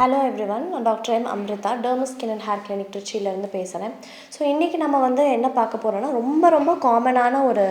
Hello everyone நான் doctor M Amrita derms skin and hair clinic திருச்சியிலேருந்து பேசுகிறேன் so இன்றைக்கி நம்ம வந்து என்ன பார்க்க போகிறோன்னா ரொம்ப ரொம்ப காமனான ஒரு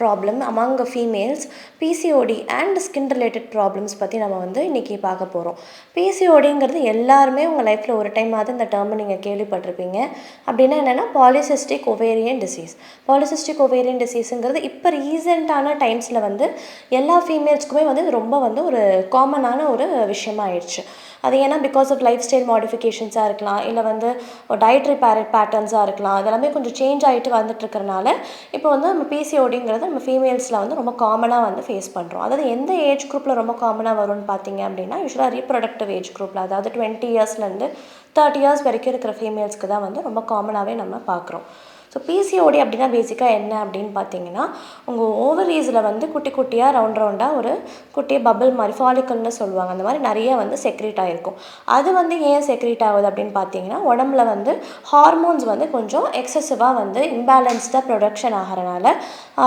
problem among females PCOD and skin related problems பற்றி நம்ம வந்து இன்றைக்கி பார்க்க போகிறோம் பிசிஓடிங்கிறது எல்லாருமே உங்கள் லைஃப்பில் ஒரு டைமாவது இந்த டேர்மை நீங்கள் கேள்விப்பட்டிருப்பீங்க. அப்படின்னா என்னென்னா polycystic ovarian disease polycystic ovarian டிசீஸுங்கிறது இப்போ ரீசெண்டான டைம்ஸில் வந்து எல்லா ஃபீமேல்ஸ்க்குமே வந்து ரொம்ப வந்து ஒரு காமனான ஒரு விஷயமா ஆயிடுச்சு. அது ஏன்னா பிகாஸ் ஆஃப் லைஃப் ஸ்டைல் மாடிஃபிகேஷன்ஸாக இருக்கலாம் இல்லை வந்து டயட்ரி பேர பேட்டர்ன்ஸாக இருக்கலாம் அதெல்லாமே கொஞ்சம் சேஞ்ச் ஆகிட்டு வந்துட்டு இருக்கறனால இப்போ வந்து நம்ம பிசிஓடிங்கிறது நம்ம ஃபீமேல்ஸில் வந்து ரொம்ப காமனாக வந்து ஃபேஸ் பண்ணுறோம் அதாவது எந்த ஏஜ் குரூப்பில் ரொம்ப காமனாக வரும்னு பார்த்தீங்க அப்படின்னா யூஸ்வலாக ரீப்ரொடக்டிவ் ஏஜ் குரூப்பில் அதாவது டுவெண்ட்டி இயர்ஸ்லேருந்து தேர்ட்டி இயர்ஸ் வரைக்கும் இருக்கிற ஃபீமேல்ஸ்க்கு தான் வந்து ரொம்ப காமனாகவே நம்ம பார்க்குறோம் ஸோ பிசிஓடி அப்படின்னா பேசிக்காக என்ன அப்படின்னு பார்த்தீங்கன்னா உங்கள் ஓவரீஸில் வந்து குட்டி குட்டியாக ரவுண்ட் ரவுண்டாக ஒரு குட்டி பபிள் மாதிரி ஃபாலிக்கல்னு சொல்லுவாங்க. அந்த மாதிரி நிறைய வந்து செக்ரேட் ஆகிருக்கும் அது வந்து ஏன் செக்ரேட் ஆகுது அப்படின்னு பார்த்தீங்கன்னா உடம்புல வந்து ஹார்மோன்ஸ் வந்து கொஞ்சம் எக்ஸசிவாக வந்து இம்பேலன்ஸ்டாக ப்ரொடக்ஷன் ஆகிறனால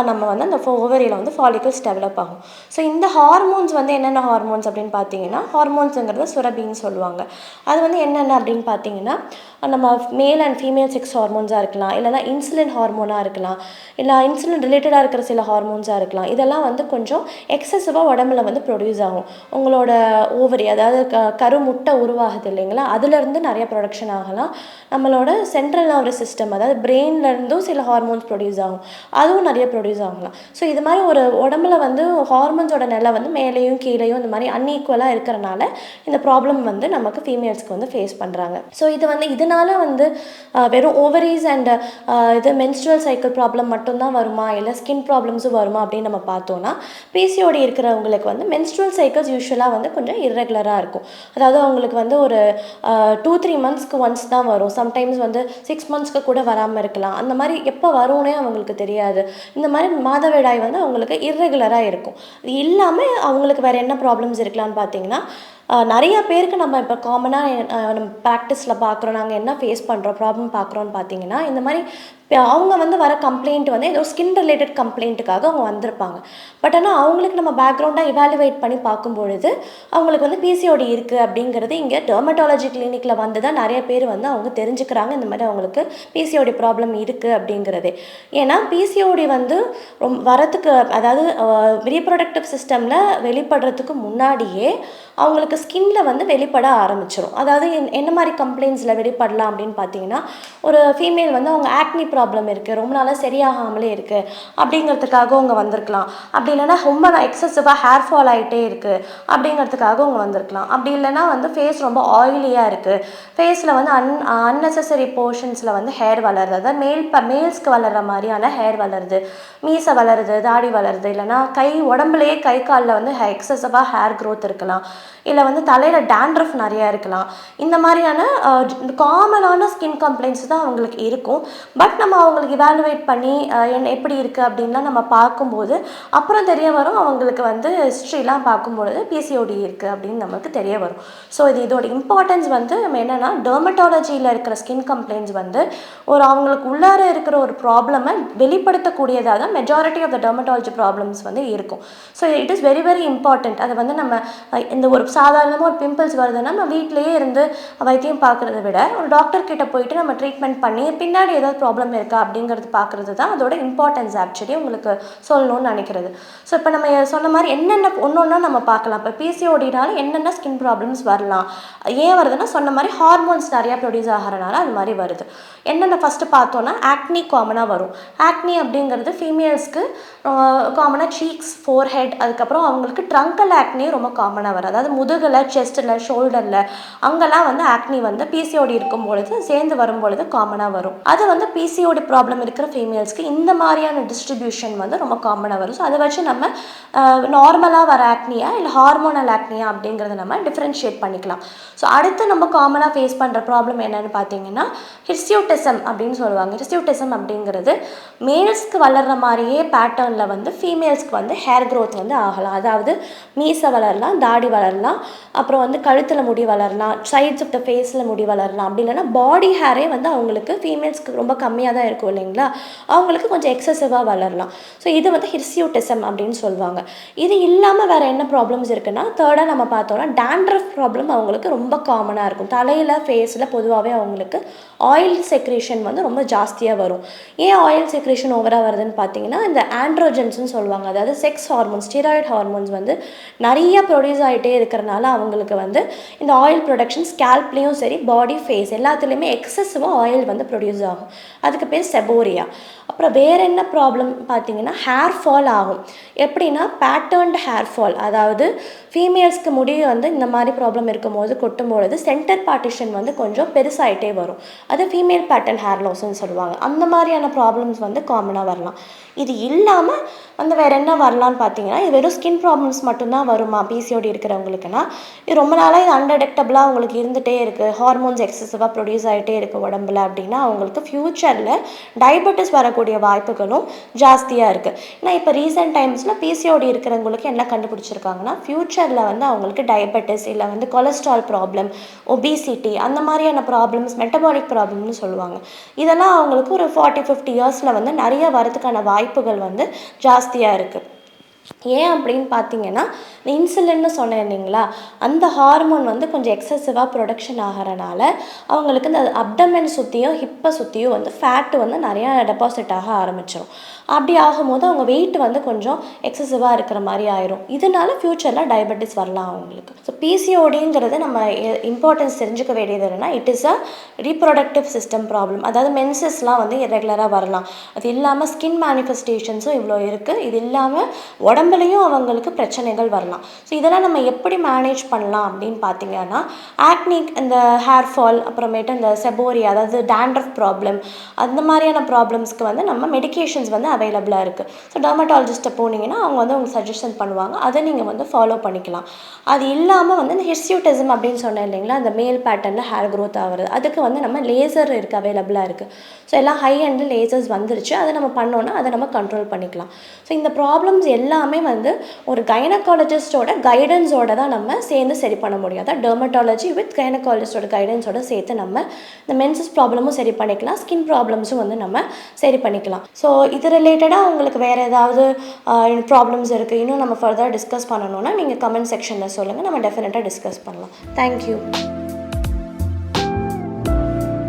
நம்ம வந்து அந்த ஓவரியில் வந்து ஃபாலிக்கல்ஸ் டெவலப் ஆகும். ஸோ இந்த ஹார்மோன்ஸ் வந்து என்னென்ன ஹார்மோன்ஸ் அப்படின்னு பார்த்தீங்கன்னா ஹார்மோன்ஸுங்கிறது சுரபின்னு சொல்லுவாங்க. அது வந்து என்னென்ன அப்படின்னு பார்த்தீங்கன்னா நம்ம மேல் அண்ட் ஃபீமேல் செக்ஸ் ஹார்மோன்ஸாக இருக்கலாம். இல்லைனா இன்சுலின் ஹார்மோனாக இருக்கலாம். இல்லை இன்சுலின் ரிலேட்டடாக இருக்கிற சில ஹார்மோன்ஸாக இருக்கலாம். இதெல்லாம் வந்து கொஞ்சம் எக்ஸசிவாக உடம்புல வந்து ப்ரொடியூஸ் ஆகும். உங்களோட ஓவரி அதாவது க கரு முட்டை உருவாகுது இல்லைங்களா? அதுலேருந்து நிறைய ப்ரொடக்ஷன் ஆகலாம். நம்மளோட சென்ட்ரல் நர்வஸ் சிஸ்டம் அதாவது பிரெயின்லேருந்தும் சில ஹார்மோன்ஸ் ப்ரொடியூஸ் ஆகும். அதுவும் நிறைய ப்ரொடியூஸ் ஆகலாம். ஸோ இது மாதிரி ஒரு உடம்புல வந்து ஹார்மோன்ஸோட நிலை வந்து மேலேயும் கீழேயும் இந்த மாதிரி அன்ஈக்குவலாக இருக்கிறனால இந்த ப்ராப்ளம் வந்து நமக்கு ஃபீமேல்ஸ்க்கு வந்து ஃபேஸ் பண்ணுறாங்க ஸோ இது வந்து இதனால வந்து வெறும் ஓவரீஸ் அண்ட் இது மென்ஸ்ட்ரல் சைக்கிள் ப்ராப்ளம் மட்டும்தான் வருமா? இல்லை ஸ்கின் ப்ராப்ளம்ஸும் வருமா அப்படின்னு நம்ம பார்த்தோன்னா பிசிஓடி இருக்கிறவங்களுக்கு வந்து மென்ஸ்ட்ரல் சைக்கிள்ஸ் யூஸ்வலாக வந்து கொஞ்சம் இர்ரெகுலராக இருக்கும். அதாவது அவங்களுக்கு வந்து ஒரு டூ த்ரீ மந்த்ஸ்க்கு ஒன்ஸ் தான் வரும். சம்டைம்ஸ் வந்து சிக்ஸ் மந்த்ஸ்க்கு கூட வராமல் இருக்கலாம். அந்த மாதிரி எப்போ வரும்னே அவங்களுக்கு தெரியாது. இந்த மாதிரி மாதவிடாய் வந்து அவங்களுக்கு இர்ரெகுலராக இருக்கும். இது இல்லாமல் அவங்களுக்கு வேறு என்ன ப்ராப்ளம்ஸ் இருக்கலாம்னு பார்த்தீங்கன்னா நிறைய பேருக்கு நம்ம இப்போ காமனாக நம்ம ப்ராக்டிஸில் பார்க்குறோம் நாங்கள் என்ன ஃபேஸ் பண்ணுறோம் ப்ராப்ளம் பார்க்குறோன்னு பார்த்தீங்கன்னா இந்த மாதிரி இப்போ அவங்க வந்து வர கம்ப்ளைண்ட் வந்து ஏதோ ஸ்கின் ரிலேட்டட் கம்ப்ளைண்ட்டுக்காக அவங்க வந்திருப்பாங்க. பட் ஆனால் அவங்களுக்கு நம்ம பேக்ரவுண்டாக இவாலுவேட் பண்ணி பார்க்கும்பொழுது அவங்களுக்கு வந்து பிசிஓடி இருக்குது அப்படிங்கிறது இங்கே டெர்மட்டாலஜி கிளினிக்கில் வந்து தான் நிறைய பேர் வந்து அவங்க தெரிஞ்சுக்கிறாங்க இந்த மாதிரி அவங்களுக்கு பிசிஓடி ப்ராப்ளம் இருக்குது அப்படிங்கிறதே. ஏன்னா பிசிஓடி வந்து ரொம்ப வரத்துக்கு அதாவது ரீப்ரொடக்டிவ் சிஸ்டமில் வெளிப்படுறதுக்கு முன்னாடியே அவங்களுக்கு ஸ்கின்ல வந்து வெளிப்பட ஆரம்பிச்சிடும் அதாவது என்- என்ன மாதிரி கம்ப்ளைண்ட்ஸில் வெளிப்படலாம் அப்படின்னு பார்த்தீங்கன்னா ஒரு ஃபீமேல் வந்து அவங்க ஆக்னி ப்ராப்ளம் இருக்குது ரொம்ப நாளாக சரியாகாமலே இருக்குது அப்படிங்கிறதுக்காக அவங்க வந்திருக்கலாம். அப்படி இல்லைன்னா ரொம்ப எக்ஸசிவாக ஹேர் ஃபால் ஆகிட்டே இருக்குது அப்படிங்கிறதுக்காக அவங்க வந்திருக்கலாம். அப்படி இல்லைன்னா வந்து ஃபேஸ் ரொம்ப ஆயிலியாக இருக்குது ஃபேஸில் வந்து அன் அன்னெசரி போர்ஷன்ஸில் வந்து ஹேர் வளருது. அதாவது மேல் ப மேல்ஸ்க்கு வளர்கிற மாதிரியான ஹேர் வளருது. மீசை வளருது தாடி வளருது. இல்லைன்னா கை உடம்புலையே கை காலில் வந்து எக்ஸசிவாக ஹேர் க்ரோத் இருக்கலாம். இல்லை வந்து தலையில் டேண்ட்ரஃப் நிறையா இருக்கலாம். இந்த மாதிரியான காமனான ஸ்கின் கம்ப்ளைண்ட்ஸ் தான் அவங்களுக்கு இருக்கும். பட் நம்ம அவங்களுக்கு இவாலுவேட் பண்ணி என் என்ன எப்படி இருக்குது அப்படின்லாம் நம்ம பார்க்கும்போது அப்புறம் தெரிய வரும். அவங்களுக்கு வந்து ஹிஸ்ட்ரிலாம் பார்க்கும்பொழுது பிசிஓடி இருக்குது அப்படின்னு நமக்கு தெரிய வரும். ஸோ இது இதோட இம்பார்ட்டன்ஸ் வந்து நம்ம என்னென்னா டெர்மட்டாலஜியில் இருக்கிற ஸ்கின் கம்ப்ளைண்ட்ஸ் வந்து ஒரு அவங்களுக்கு உள்ளார இருக்கிற ஒரு ப்ராப்ளமை வெளிப்படுத்தக்கூடியதாக தான் majority of the dermatology problems வந்து இருக்கும். So it is very very important அதை வந்து நம்ம இந்த ஒரு சாதாரணமாக ஒரு பிம்பிள்ஸ் வருதுன்னா நம்ம வீட்டிலேயே இருந்து வைத்தியம் பார்க்குறத விட ஒரு டாக்டர் கிட்ட போயிட்டு நம்ம ட்ரீட்மெண்ட் பண்ணி பின்னாடி ஏதாவது ப்ராப்ளம் இருக்கா அப்படிங்கிறது பார்க்குறது தான் அதோட இம்பார்ட்டன்ஸ் ஆக்சுவலி உங்களுக்கு சொல்லணும்னு நினைக்கிறது. ஸோ இப்போ நம்ம சொன்ன மாதிரி என்னென்ன ஒன்று ஒன்றா நம்ம பார்க்கலாம். இப்போ பிசிஓடினால என்னென்ன ஸ்கின் ப்ராப்ளம்ஸ் வரலாம்? ஏன் வருதுன்னா சொன்ன மாதிரி ஹார்மோன்ஸ் நிறையா ப்ரொடியூஸ் ஆகிறனால அது மாதிரி வருது. என்னென்ன ஃபஸ்ட்டு பார்த்தோன்னா ஆக்னி காமனாக வரும். ஆக்னி அப்படிங்கிறது ஃபீமேல்ஸ்க்கு காமனாக சீக்ஸ் ஃபோர் ஹெட் அதுக்கப்புறம் அவங்களுக்கு ட்ரங்கல் ஆக்னி ரொம்ப காமனாக வரும். அதாவது முதுகில் செஸ்ட்டில் ஷோல்டரில் அங்கெல்லாம் வந்து ஆக்னி வந்து பிசிஓடி இருக்கும் பொழுது சேர்ந்து வரும் பொழுது காமனாக வரும். அது வந்து பிசிஓடி ப்ராப்ளம் இருக்கிற ஃபீமேல்ஸ்க்கு இந்த மாதிரியான டிஸ்ட்ரிபியூஷன் வந்து ரொம்ப காமனாக வரும். ஸோ அதை வச்சு நம்ம நார்மலாக வர ஆக்னியா இல்லை ஹார்மோனல் ஆக்னியா அப்படிங்கிறத நம்ம டிஃப்ரென்ஷியேட் பண்ணிக்கலாம். ஸோ அடுத்து நம்ம காமனாக ஃபேஸ் பண்ணுற ப்ராப்ளம் என்னன்னு பார்த்தீங்கன்னா ஹிர்சியூட்டிசம் அப்படின்னு சொல்லுவாங்க. ஹிர்சியூட்டிசம் அப்படிங்கிறது மேல்ஸ்க்கு வளர்ற மாதிரியே பேட்டர்னில் வந்து ஃபீமேல்ஸ்க்கு வந்து ஹேர் க்ரோத் வந்து ஆகலாம். அதாவது மீசை வளரலாம் தாடி வளரலாம் அப்புறம் வந்து கழுத்தில் முடி வளரலாம் சைட்ஸ் ஆஃப் த ஃபேஸில் முடி வளரலாம். அப்படி இல்லைன்னா பாடி ஹேரே வந்து அவங்களுக்கு ஃபீமேல்ஸ்க்கு ரொம்ப கம்மியாக தான் இருக்கும் இல்லைங்களா? அவங்களுக்கு கொஞ்சம் எக்ஸசிவாக வளரலாம். ஸோ இது வந்து ஹிர்சியூட்டிசம் அப்படின்னு சொல்லுவாங்க. இது இல்லாமல் வேறு என்ன ப்ராப்ளம்ஸ் இருக்குன்னா தேர்டாக நம்ம பார்த்தோம்னா டேண்ட்ரஃப் ப்ராப்ளம் அவங்களுக்கு ரொம்ப காமனாக இருக்கும். தலையில் ஃபேஸில் பொதுவாகவே அவங்களுக்கு ஆயில் செக்ரேஷன் வந்து ரொம்ப ஜாஸ்தியாக வரும். ஏன் ஆயில் செக்ரேஷன் ஓவராக வருதுன்னு பார்த்தீங்கன்னா இந்த ஆண்ட்ரோஜன்ஸ்னு சொல்லுவாங்க. அதாவது செக்ஸ் ஹார்மோன்ஸ் ஸ்டீராய்டு ஹார்மோன்ஸ் வந்து நிறைய ப்ரொடியூஸ் ஆகிட்டே இருக்கிறனால அவங்களுக்கு வந்து இந்த ஆயில் ப்ரொடக்ஷன் ஸ்கேல்ப்லேயும் சரி பாடி ஃபேஸ் எல்லாத்துலேயுமே எக்ஸசிவாக ஆயில் வந்து ப்ரொடியூஸ் ஆகும். அதுக்கு பேர் செபோரியா அப்புறம் வேறு என்ன ப்ராப்ளம் பார்த்தீங்கன்னா ஹேர் ஃபால் ஆகும். எப்படின்னா பேட்டர்ன்டு ஹேர் ஃபால் அதாவது ஃபீமேல்ஸ்க்கு முடிவு வந்து இந்த மாதிரி ப்ராப்ளம் இருக்கும்போது கொட்டும் பொழுது சென்டர் பார்ட்டிஷன் வந்து கொஞ்சம் பெருசாகிட்டே வரும். அது ஃபீமேல் பேட்டர்ன் ஹேர் லாஸ்ன்னு சொல்லுவாங்க. அந்த மாதிரியான ப்ராப்ளம்ஸ் வந்து காமனாக வரலாம். இது இல்லாமல் வந்து வேறு என்ன வரலான்னு பார்த்தீங்கன்னா இது வெறும் ஸ்கின் ப்ராப்ளம்ஸ் மட்டும்தான் வருமா? பிசிஓடி இருக்கிறவங்களுக்குன்னா இது ரொம்ப நாளாக இது அன்டெடெக்டபிளாக அவங்களுக்கு இருந்துகிட்டே இருக்குது ஹார்மோன்ஸ் எக்ஸசிவாக ப்ரொடியூஸ் ஆகிட்டே இருக்குது உடம்புல அப்படின்னா அவங்களுக்கு ஃப்யூச்சரில் டயபெட்டிஸ் வரக்கூடிய வாய்ப்புகளும் ஜாஸ்தியாக இருக்குது ஏன்னா இப்போ ரீசெண்ட் டைம்ஸில் பிசிஓடி இருக்கிறவங்களுக்கு என்ன கண்டுபிடிச்சிருக்காங்கன்னா ஃப்யூச்சரில் வந்து அவங்களுக்கு டயபெட்டிஸ் இல்லை வந்து கொலஸ்ட்ரால் ப்ராப்ளம் ஒபிசிட்டி அந்த மாதிரியான ப்ராப்ளம்ஸ் மெட்டபாலிக் ப்ராப்ளம்னு சொல்லுவாங்க. இதெல்லாம் அவங்களுக்கு ஒரு ஃபார்ட்டி ஃபிஃப்டி இயர்ஸில் வந்து நிறைய வரதுக்கான வாய்ப்புகள் வந்து ஜாஸ்தியாக இருக்குது ஏன் அப்படின்னு பார்த்தீங்கன்னா இந்த இன்சுலின்னு சொன்னேன் இல்லைங்களா? அந்த ஹார்மோன் வந்து கொஞ்சம் எக்ஸசிவாக ப்ரொடக்ஷன் ஆகிறனால அவங்களுக்கு இந்த அப்டமன் சுற்றியும் ஹிப்பை சுற்றியும் வந்து ஃபேட்டு வந்து நிறையா டெபாசிட் ஆக ஆரம்பிச்சிடும் அப்படி ஆகும்போது அவங்க வெயிட் வந்து கொஞ்சம் எக்ஸசிவாக இருக்கிற மாதிரி ஆயிரும். இதனால ஃப்யூச்சரில் டயபெட்டிஸ் வரலாம் அவங்களுக்கு. ஸோ பிசிஓடிங்கிறது நம்ம இம்பார்ட்டன்ஸ் தெரிஞ்சுக்க வேண்டியது என்னென்னா it is a reproductive system problem அதாவது மென்சஸ்லாம் வந்து இரெகுலராக வரலாம். அது இல்லாமல் ஸ்கின் மேனிஃபெஸ்டேஷன்ஸும் இவ்வளோ இருக்குது இது இல்லாமல் உடம்புலையும் அவங்களுக்கு பிரச்சனைகள் வரலாம். ஸோ இதெல்லாம் நம்ம எப்படி மேனேஜ் பண்ணலாம் அப்படின்னு பார்த்தீங்கன்னா ஆக்னிக் இந்த ஹேர் ஃபால் அப்புறமேட்டு இந்த செபோரி அதாவது டேண்ட்ரஃப் ப்ராப்ளம் அந்த மாதிரியான ப்ராப்ளம்ஸ்க்கு வந்து நம்ம மெடிகேஷன்ஸ் வந்து அவைலபிளாக இருக்குது ஸோ டெர்மட்டாலஜிஸ்ட்டை போனீங்கன்னா அவங்க வந்து உங்களுக்கு சஜஷன் பண்ணுவாங்க. அதை நீங்கள் வந்து ஃபாலோ பண்ணிக்கலாம். அது இல்லாமல் வந்து இந்த ஹிர்சியூட்டிசம் அப்படின்னு சொன்னேன் இல்லைங்களா அந்த மேல் பேட்டர்னில் ஹேர் க்ரோத் ஆகிறது அதுக்கு வந்து நம்ம லேசர் இருக்குது அவைலபிளாக இருக்குது ஸோ எல்லாம் ஹை அண்ட் லேசர்ஸ் வந்துருச்சு. அதை நம்ம பண்ணோன்னா அதை நம்ம கண்ட்ரோல் பண்ணிக்கலாம். ஸோ இந்த ப்ராப்ளம்ஸ் எல்லாம் எல்லாமே வந்து ஒரு கைனகாலஜிஸ்டோட கைடன்ஸோட தான் நம்ம சேர்ந்து சரி பண்ண முடியும். அதான் டெர்மட்டாலஜி வித் கைனகாலஜிஸ்டோட கைடன்ஸோட சேர்த்து நம்ம இந்த மென்சஸ் ப்ராப்ளமும் சரி பண்ணிக்கலாம். ஸ்கின் ப்ராப்ளம்ஸும் வந்து நம்ம சரி பண்ணிக்கலாம். ஸோ இது ரிலேட்டடாக உங்களுக்கு வேறு ஏதாவது ப்ராப்ளம்ஸ் இருக்குது இன்னும் நம்ம ஃபர்தராக டிஸ்கஸ் பண்ணணும்னா நீங்கள் கமெண்ட் செக்ஷனில் சொல்லுங்கள் நம்ம டெஃபினட்டாக டிஸ்கஸ் பண்ணலாம். தேங்க்யூ